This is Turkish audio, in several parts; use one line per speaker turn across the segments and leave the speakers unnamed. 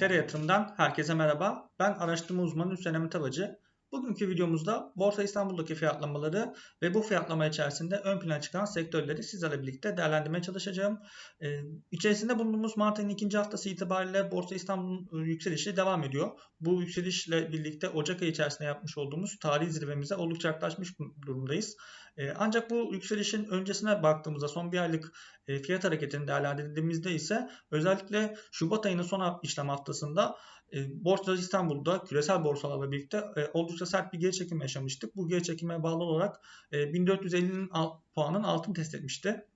Tere Yatırım'dan herkese merhaba. Ben araştırma uzmanı Hüseyin Emre Tavacı. Bugünkü videomuzda Borsa İstanbul'daki fiyatlamaları ve bu fiyatlama içerisinde ön plana çıkan sektörleri sizlerle birlikte değerlendirmeye çalışacağım. Ee, içerisinde bulunduğumuz Mart ayının ikinci haftası itibariyle Borsa İstanbul'un yükselişi devam ediyor. Bu yükselişle birlikte Ocak ayı içerisinde yapmış olduğumuz tarihi zirvemize oldukça yaklaşmış durumdayız. Ee, ancak bu yükselişin öncesine baktığımızda son bir aylık e, fiyat hareketini değerlendirdiğimizde ise özellikle Şubat ayının son işlem haftasında e, Borsa İstanbul'da küresel borsalarla birlikte e, oldukça sert bir geri çekim yaşamıştık. Bu geri çekime bağlı olarak 1450'nin puanın altını test etmişti.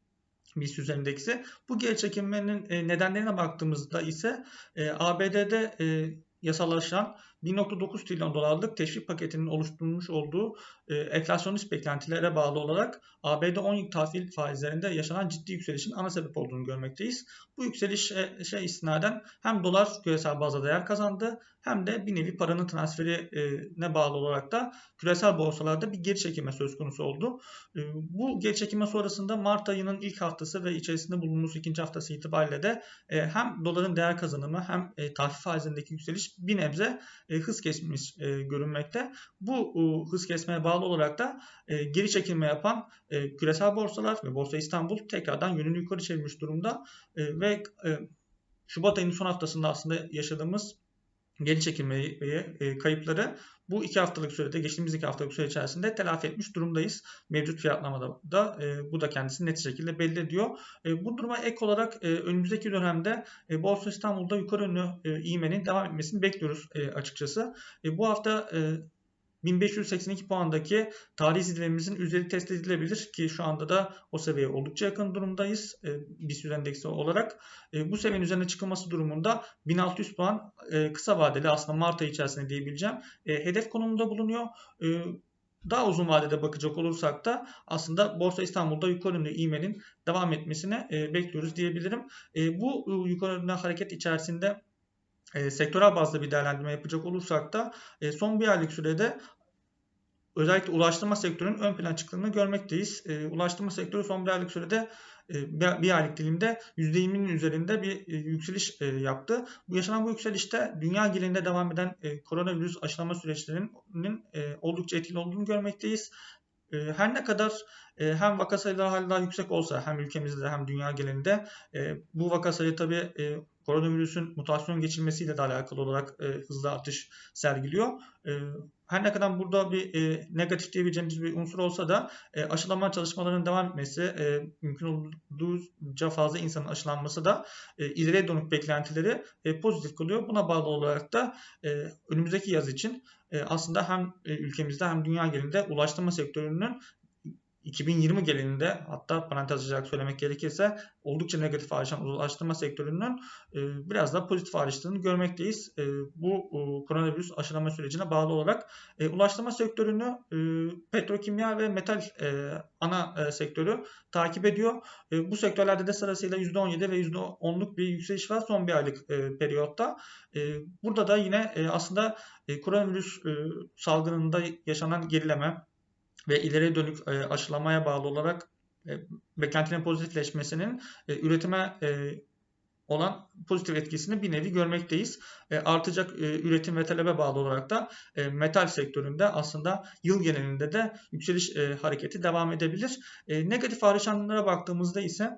BIST üzerindeksi. Bu geri çekilmenin nedenlerine baktığımızda ise ABD'de yasallaşan 1.9 trilyon dolarlık teşvik paketinin oluşturmuş olduğu e, enflasyonist beklentilere bağlı olarak ABD 10 yıl tahvil faizlerinde yaşanan ciddi yükselişin ana sebep olduğunu görmekteyiz. Bu yükseliş e, şey istinaden hem dolar küresel bazda değer kazandı hem de bir nevi paranın transferine bağlı olarak da küresel borsalarda bir geri çekilme söz konusu oldu. E, bu geri çekilme sonrasında Mart ayının ilk haftası ve içerisinde bulunduğumuz ikinci haftası itibariyle de e, hem doların değer kazanımı hem e, tahvil faizindeki yükseliş bir nebze e, hız kesmiş e, görünmekte. Bu e, hız kesmeye bağlı olarak da geri çekilme yapan küresel borsalar ve Borsa İstanbul tekrardan yönünü yukarı çevirmiş durumda ve Şubat ayının son haftasında aslında yaşadığımız geri çekilmeyi ve e, kayıpları bu iki haftalık sürede, geçtiğimiz iki haftalık süre içerisinde telafi etmiş durumdayız. Mevcut fiyatlamada da e, bu da kendisini net şekilde belli ediyor. E, bu duruma ek olarak e, önümüzdeki dönemde e, Borsa İstanbul'da yukarı yönlü e, ivmenin devam etmesini bekliyoruz e, açıkçası. E, bu hafta e, 1582 puandaki tarih zirvemizin üzeri test edilebilir ki şu anda da o seviyeye oldukça yakın durumdayız e, BIST endeksi olarak. E, bu seviyenin üzerine çıkılması durumunda 1600 puan e, kısa vadeli aslında Mart ayı içerisinde diyebileceğim e, hedef konumunda bulunuyor. E, daha uzun vadede bakacak olursak da aslında Borsa İstanbul'da yukarı yönlü ivmenin devam etmesini e, bekliyoruz diyebilirim. E, bu e, yukarı yönlü hareket içerisinde e, sektörel bazda bir değerlendirme yapacak olursak da e, son bir aylık sürede özellikle ulaştırma sektörünün ön plan çıktığını görmekteyiz. E, ulaştırma sektörü son bir aylık sürede e, bir aylık dilimde %20'nin üzerinde bir e, yükseliş e, yaptı. Bu yaşanan bu yükselişte dünya genelinde devam eden e, koronavirüs aşılama süreçlerinin e, oldukça etkili olduğunu görmekteyiz. E, her ne kadar e, hem vaka sayıları hala yüksek olsa hem ülkemizde hem dünya genelinde e, bu vaka sayı tabii e, koronavirüsün mutasyon geçirmesiyle de alakalı olarak e, hızlı artış sergiliyor. E, her ne kadar burada bir e, negatif diyebileceğimiz bir unsur olsa da e, aşılama çalışmalarının devam etmesi, e, mümkün olduğunca fazla insanın aşılanması da e, ileriye dönük beklentileri e, pozitif kılıyor. Buna bağlı olarak da e, önümüzdeki yaz için e, aslında hem e, ülkemizde hem dünya genelinde ulaştırma sektörünün 2020 genelinde hatta parantez açarak söylemek gerekirse oldukça negatif ayrışan ulaştırma sektörünün e, biraz daha pozitif ayrıştığını görmekteyiz. E, bu e, koronavirüs aşılama sürecine bağlı olarak e, ulaştırma sektörünü e, petrokimya ve metal e, ana e, sektörü takip ediyor. E, bu sektörlerde de sırasıyla %17 ve %10'luk bir yükseliş var son bir aylık e, periyotta. E, burada da yine e, aslında e, koronavirüs e, salgınında yaşanan gerileme ve ileri dönük e, aşılamaya bağlı olarak e, beklentinin pozitifleşmesinin e, üretime e, olan pozitif etkisini bir nevi görmekteyiz. E, artacak e, üretim ve talebe bağlı olarak da e, metal sektöründe aslında yıl genelinde de yükseliş e, hareketi devam edebilir. E, negatif ayrışanlara baktığımızda ise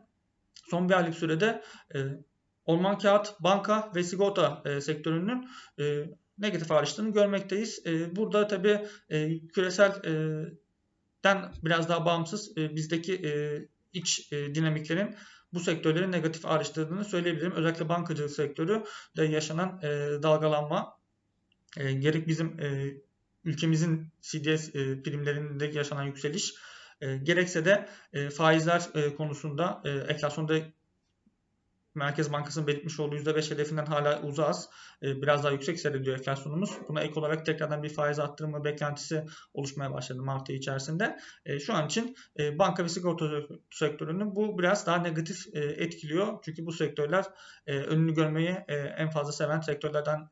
son bir aylık sürede e, orman kağıt, banka ve sigorta e, sektörünün e, negatif ayrıştığını görmekteyiz. E, burada tabii e, küresel e, den biraz daha bağımsız e, bizdeki e, iç e, dinamiklerin bu sektörlerin negatif ayrıştırdığını söyleyebilirim. Özellikle bankacılık sektörü de yaşanan e, dalgalanma e, gerek bizim e, ülkemizin CDS e, primlerinde yaşanan yükseliş e, gerekse de e, faizler e, konusunda e, enflasyonda Merkez Bankası'nın belirtmiş olduğu %5 hedefinden hala uzağız. Ee, biraz daha yüksek seyrediyor enflasyonumuz. Buna ek olarak tekrardan bir faiz arttırma beklentisi oluşmaya başladı Mart ayı içerisinde. Ee, şu an için e, banka ve sigorta sektörünü bu biraz daha negatif e, etkiliyor. Çünkü bu sektörler e, önünü görmeyi en fazla seven sektörlerden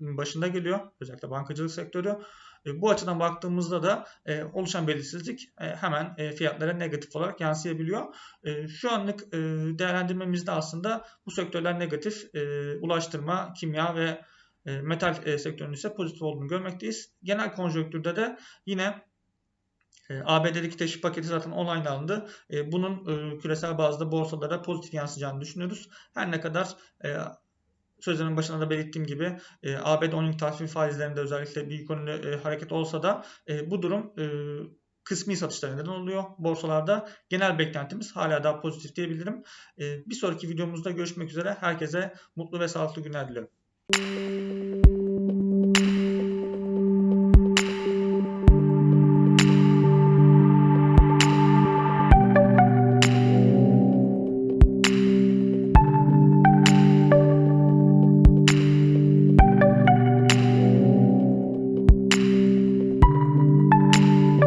başında geliyor. Özellikle bankacılık sektörü. E, bu açıdan baktığımızda da e, oluşan belirsizlik e, hemen fiyatlara negatif olarak yansıyabiliyor. Şu anlık değerlendirmemizde aslında bu sektörler negatif, ulaştırma, kimya ve metal e, sektörünün ise pozitif olduğunu görmekteyiz. Genel konjonktürde de yine ABD'deki teşvik paketi zaten online alındı. Bunun küresel bazda borsalara pozitif yansıyacağını düşünüyoruz. Her ne kadar sözlerin başında da belirttiğim gibi e, ABD 10 yıllık tahvil faizlerinde özellikle bir yönlü e, hareket olsa da e, bu durum e, kısmi satışlara neden oluyor borsalarda. Genel beklentimiz hala daha pozitif diyebilirim. E, bir sonraki videomuzda görüşmek üzere. Herkese mutlu ve sağlıklı günler diliyorum.